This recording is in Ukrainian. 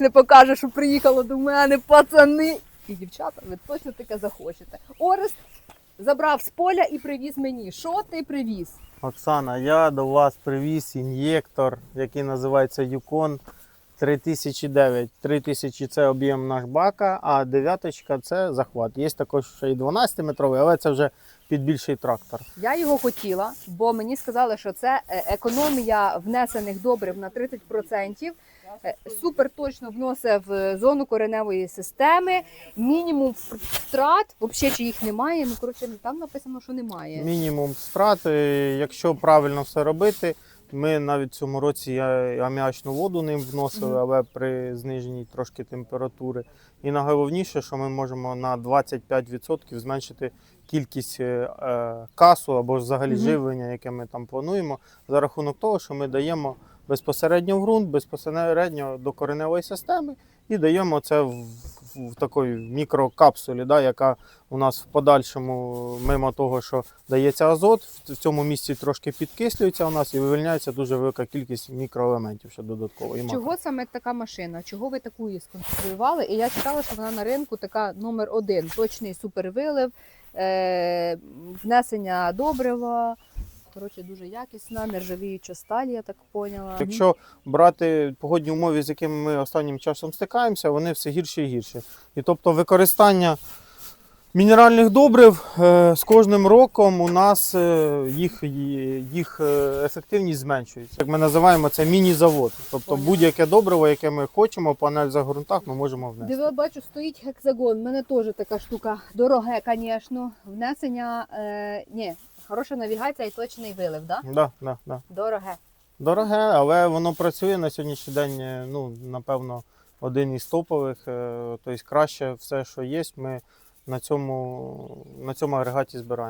не покаже, що приїхало до мене, пацани. І дівчата, ви точно таке захочете. Орест забрав з поля і привіз мені. Що ти привіз? Оксана, я до вас привіз ін'єктор, який називається Yukon 3009. 3000 це об'єм наш бака, а дев'яточка це захват. Є також ще і 12-метровий, але це вже під більший трактор. Я його хотіла, бо мені сказали, що це е, економія внесених добрив на 30%. Е, Супер точно вносить в зону кореневої системи. Мінімум втрат, взагалі чи їх немає. Ну коротше, там написано, що немає. Мінімум страт, е, якщо правильно все робити. Ми навіть в цьому році аміачну воду ним вносили, але при зниженні трошки температури. І найголовніше, що ми можемо на 25% зменшити кількість е, е, касу або взагалі живлення, яке ми там плануємо, за рахунок того, що ми даємо безпосередньо в ґрунт, безпосередньо до кореневої системи і даємо це в, в, такій мікрокапсулі, да, яка у нас в подальшому, мимо того, що дається азот, в цьому місці трошки підкислюється у нас і вивільняється дуже велика кількість мікроелементів ще додатково. І макро. Саме така машина? Чого ви таку її сконструювали? І я читала, що вона на ринку така номер один. Точний супервилив, е- внесення добрива. Коротше, дуже якісна, нержавіюча сталь, я так поняла. Якщо брати погодні умови, з якими ми останнім часом стикаємося, вони все гірше і гірше. І тобто використання мінеральних добрив е, з кожним роком у нас е, їх, їх е, ефективність зменшується. Як ми називаємо це міні-завод. Тобто будь-яке добриво, яке ми хочемо по аналізах ґрунтах, ми можемо внести. Диви, бачу, стоїть гексагон. У мене теж така штука. Дороге, звісно. Внесення, е- ні, хороша навігація і точний вилив, да? Да, да, да. Дороге. Дороге, але воно працює на сьогоднішній день, ну, напевно, один із топових. Тобто краще все, що є, ми на цьому, на цьому агрегаті збираємо.